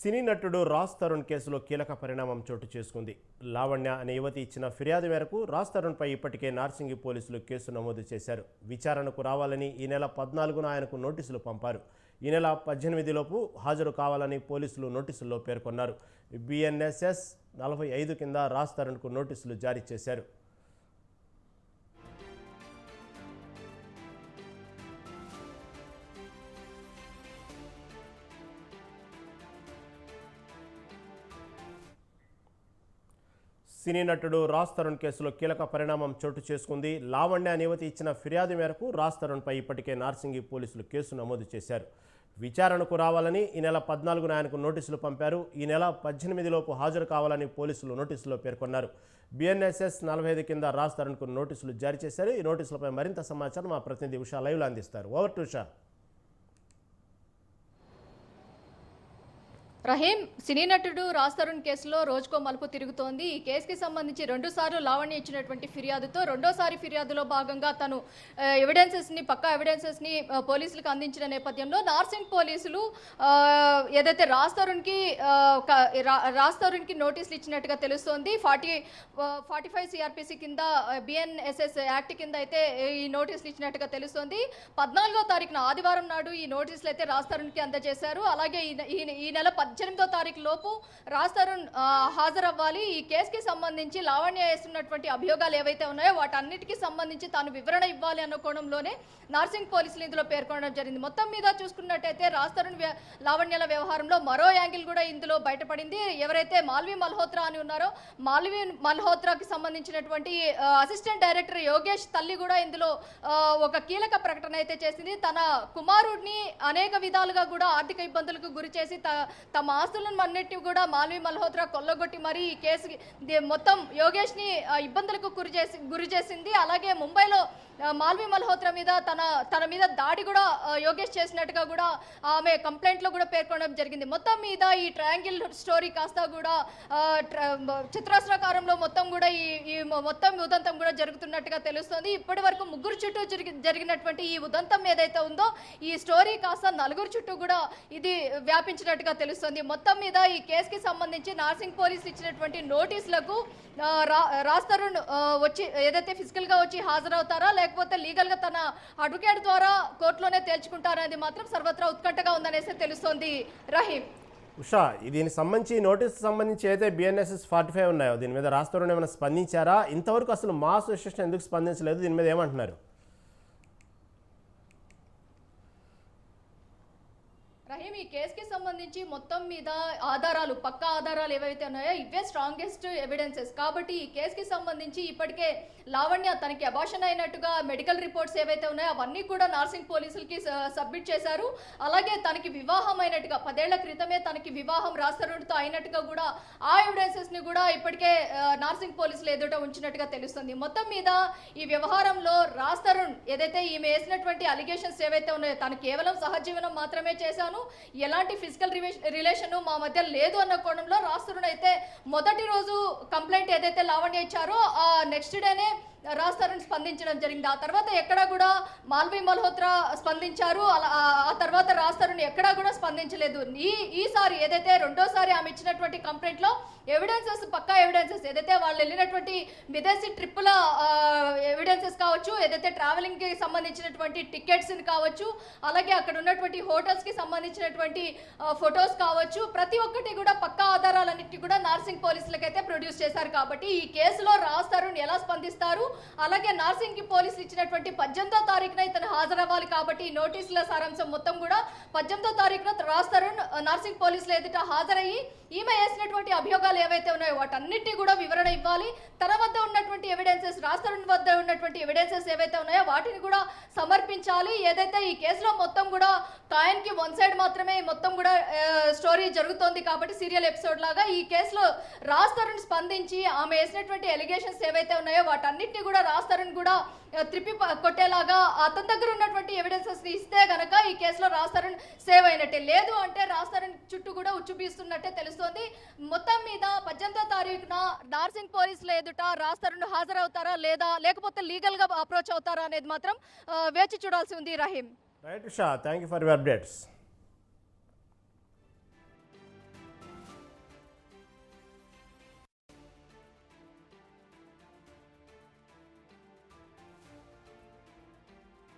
సినీ నటుడు రాజ్ తరుణ్ కేసులో కీలక పరిణామం చోటు చేసుకుంది. లావణ్య అనే యువతి ఇచ్చిన ఫిర్యాదు మేరకు రాజ్ తరుణ్పై ఇప్పటికే నార్సింగి పోలీసులు కేసు నమోదు చేశారు. విచారణకు రావాలని ఈ నెల పద్నాలుగున ఆయనకు నోటీసులు పంపారు. ఈ నెల పద్దెనిమిదిలోపు హాజరు కావాలని పోలీసులు నోటీసుల్లో పేర్కొన్నారు. బిఎన్ఎస్ఎస్ నలభై ఐదు కింద రాజ్ తరుణ్కు నోటీసులు జారీ చేశారు. సినీ నటుడు రాజ్ తరుణ్ కేసులో కీలక పరిణామం చోటు చేసుకుంది. లావణ్య అనే యువతి ఇచ్చిన ఫిర్యాదు మేరకు రాజ్ తరుణ్పై ఇప్పటికే నార్సింగి పోలీసులు కేసు నమోదు చేశారు. విచారణకు రావాలని ఈ నెల పద్నాలుగున ఆయనకు నోటీసులు పంపారు. ఈ నెల పద్దెనిమిదిలోపు హాజరు కావాలని పోలీసులు నోటీసులో పేర్కొన్నారు. బిఎన్ఎస్ఎస్ నలభై ఐదు కింద రాజ్ తరుణ్కు నోటీసులు జారీ చేశారు. ఈ నోటీసులపై మరింత సమాచారం మా ప్రతినిధి ఉషా లైవ్లో అందిస్తారు. Over to Usha. రహీం సినీ నటుడు రాజ్ తరుణ్ కేసులో రోజుకో మలుపు తిరుగుతోంది. ఈ కేసుకి సంబంధించి రెండు సార్లు లావణ్య ఇచ్చినటువంటి ఫిర్యాదుతో రెండోసారి ఫిర్యాదులో భాగంగా తను ఎవిడెన్సెస్ని పక్కా ఎవిడెన్సెస్ని పోలీసులకు అందించిన నేపథ్యంలో నార్సింగ్ పోలీసులు ఏదైతే రాజ్ తరుణ్కి రా- రాజ్ తరుణ్కి నోటీసులు ఇచ్చినట్టుగా తెలుస్తోంది. ఫార్టీ ఫార్టీ ఫైవ్ సిఆర్పిసి కింద బిఎన్ఎస్ఎస్ యాక్ట్ కింద అయితే ఈ నోటీసులు ఇచ్చినట్టుగా తెలుస్తోంది. పద్నాలుగో తారీఖున ఆదివారం నాడు ఈ నోటీసులు అయితే రాజ్ తరుణ్కి అందజేశారు. అలాగే ఈ ఈ నెల పద్ తారీఖు లోపు రాజ్ తరుణ్ హాజరవ్వాలి. ఈ కేసుకి సంబంధించి లావణ్య వేస్తున్నటువంటి అభియోగాలు ఏవైతే ఉన్నాయో వాటన్నిటికీ సంబంధించి తాను వివరణ ఇవ్వాలి అన్న కోణంలోనే నార్సింగ్ పోలీసులు ఇందులో పేర్కొనడం జరిగింది. మొత్తం మీద చూసుకున్నట్టయితే రాజ్ తరుణ్ లావణ్యల వ్యవహారంలో మరో యాంగిల్ కూడా ఇందులో బయటపడింది. ఎవరైతే మాల్వి మల్హోత్రా అని ఉన్నారో మాల్వి మల్హోత్రాకి సంబంధించినటువంటి అసిస్టెంట్ డైరెక్టర్ యోగేష్ తల్లి కూడా ఇందులో ఒక కీలక ప్రకటన అయితే చేసింది. తన కుమారుడిని అనేక విధాలుగా కూడా ఆర్థిక ఇబ్బందులకు గురి చేసి తమ తమ ఆస్తులను అన్నిటిని కూడా మాల్వి మల్హోత్రా కొల్లగొట్టి మరి ఈ కేసు మొత్తం యోగేష్ని ఇబ్బందులకు గురి చేసి గురి చేసింది. అలాగే ముంబైలో మాల్వి మల్హోత్రా మీద తన తన మీద దాడి కూడా యోగేష్ చేసినట్టుగా కూడా ఆమె కంప్లైంట్లో కూడా పేర్కొనడం జరిగింది. మొత్తం మీద ఈ ట్రయాంగిల్ స్టోరీ కాస్త కూడా చిత్రాస్త్రకారంలో మొత్తం కూడా ఈ ఈ మొత్తం ఉదంతం కూడా జరుగుతున్నట్టుగా తెలుస్తోంది. ఇప్పటి వరకు ముగ్గురు చుట్టూ జరిగి జరిగినటువంటి ఈ ఉదంతం ఏదైతే ఉందో ఈ స్టోరీ కాస్త నలుగురు చుట్టూ కూడా ఇది వ్యాపించినట్టుగా తెలుస్తుంది. మొత్తం మీద ఈ కేసుకి సంబంధించి నార్సింగ్ పోలీసులు ఇచ్చినటువంటి నోటీసులకు రాస్తారు రా వచ్చి ఏదైతే ఫిజికల్గా వచ్చి హాజరవుతారా లేకపోతే లీగల్గా తన అడ్వకేట్ ద్వారా కోర్టులోనే తేల్చుకుంటారనేది మాత్రం సర్వత్రా ఉత్కంఠగా ఉందనేసి తెలుస్తోంది. రహీం. ఉషా దీనికి సంబంధించి నోటీస్ సంబంధించి అయితే బిఎన్ఎస్ఎస్ ఫార్టీ ఫైవ్ ఉన్నాయో దీని మీద రాజ్ ఏమైనా స్పందించారా? ఇంతవరకు అసలు మా అసోసియేషన్ ఎందుకు స్పందించలేదు? దీని మీద ఏమంటున్నారు? రహీం ఈ కేసుకి సంబంధించి మొత్తం మీద ఆధారాలు పక్కా ఆధారాలు ఏవైతే ఉన్నాయో ఇవే స్ట్రాంగెస్ట్ ఎవిడెన్సెస్ కాబట్టి ఈ కేసుకి సంబంధించి ఇప్పటికే లావణ్య తనకి అభాషణ అయినట్టుగా మెడికల్ రిపోర్ట్స్ ఏవైతే ఉన్నాయో అవన్నీ కూడా నార్సింగ్ పోలీసులకి సబ్మిట్ చేశారు. అలాగే తనకి వివాహం అయినట్టుగా పదేళ్ళ క్రితమే తనకి వివాహం రాస్తరుడితో అయినట్టుగా కూడా ఆ ఎవిడెన్సెస్ని కూడా ఇప్పటికే నర్సింగ్ నార్సింగ్ పోలీసులు ఎదుట ఉంచినట్టుగా తెలుస్తుంది. మొత్తం మీద ఈ వ్యవహారంలో రాజ్ తరుణ్ ఏదైతే ఈమె వేసినటువంటి అలిగేషన్స్ ఏవైతే ఉన్నాయో తను కేవలం సహజీవనం మాత్రమే చేశాను. ఎలాంటి ఫిజికల్ రిలేషన్ మా మధ్య లేదు అన్న కోణంలో రాజ్ అయితే మొదటి రోజు కంప్లైంట్ ఏదైతే లావణ్య ఇచ్చారో ఆ నెక్స్ట్ డేనే రాజ్ తరుణ్ స్పందించడం జరిగింది. ఆ తర్వాత ఎక్కడా కూడా మాల్వీ మల్హోత్రా స్పందించారు. అలా ఆ- తర్వాత రాజ్ తరుణ్ ఎక్కడా కూడా స్పందించలేదు. ఈ ఈసారి ఏదైతే రెండోసారి ఆమె ఇచ్చినటువంటి కంప్లైంట్లో ఎవిడెన్సెస్ పక్కా ఎవిడెన్సెస్ ఏదైతే వాళ్ళు వెళ్ళినటువంటి విదేశీ ట్రిప్పుల ఎవిడెన్సెస్ కావచ్చు ఏదైతే ట్రావెలింగ్కి సంబంధించినటువంటి టికెట్స్ని కావచ్చు అలాగే అక్కడ ఉన్నటువంటి హోటల్స్కి సంబంధించినటువంటి ఫొటోస్ కావచ్చు ప్రతి ఒక్కటి కూడా పక్కా ఆధారాలన్నిటి కూడా నార్సింగ్ పోలీసులకైతే ప్రొడ్యూస్ చేశారు. కాబట్టి ఈ కేసులో రాజ్ తరుణ్ ఎలా స్పందిస్తారు? అలాగే నార్సింగ్కి పోలీసులు ఇచ్చినటువంటి పద్దెనిమిదో తారీఖున ఇతను హాజరవ్వాలి కాబట్టి ఈ నోటీసుల సారాంశం మొత్తం కూడా పద్దెనిమిదో తారీఖున రాజ్ తరుణ్ నార్సింగ్ పోలీసులు ఎదుట హాజరయ్యి ఈమె వేసినటువంటి అభియోగాలు ఏవైతే ఉన్నాయో వాటన్నిటి కూడా వివరణ ఇవ్వాలి. తన వద్ద ఉన్నటువంటి ఎవిడెన్సెస్ రాజ్ తరుణ్ వద్ద ఉన్నటువంటి ఎవిడెన్సెస్ ఏవైతే ఉన్నాయో వాటిని కూడా సమర్పించాలి. ఏదైతే ఈ కేసులో మొత్తం కూడా కాయన్ వన్ సైడ్ మాత్రమే మొత్తం కూడా స్టోరీ జరుగుతోంది కాబట్టి సీరియల్ ఎపిసోడ్ లాగా ఈ కేసులో రాజ్ తరుణ్ స్పందించి ఆమె వేసినటువంటి ఎలిగేషన్స్ ఏవైతే ఉన్నాయో వాటన్నిటిని కూడా రాజ్ తరుణ్ కూడా త్రిప్పి కొట్టేలాగా అతని దగ్గర ఉన్నటువంటి ఎవిడెన్సెస్ ఇస్తే గనక ఈ కేసులో రాజ్ తరుణ్ సేవ్ అయినట్టే. లేదు అంటే రాజ్ తరుణ్ చుట్టూ కూడా ఉచ్చుబీస్తున్నట్టే తెలుస్తోంది. మొత్తం మీద పద్దెనిమిదో తారీఖున నార్సింగ్ పోలీసులు ఎదుట రాజ్ తరుణ్ హాజరవుతారా లేదా లేకపోతే లీగల్గా అప్రోచ్ అవుతారా అనేది మాత్రం వేచి చూడాల్సి ఉంది. Rahim. Right, Usha, thank you for your updates.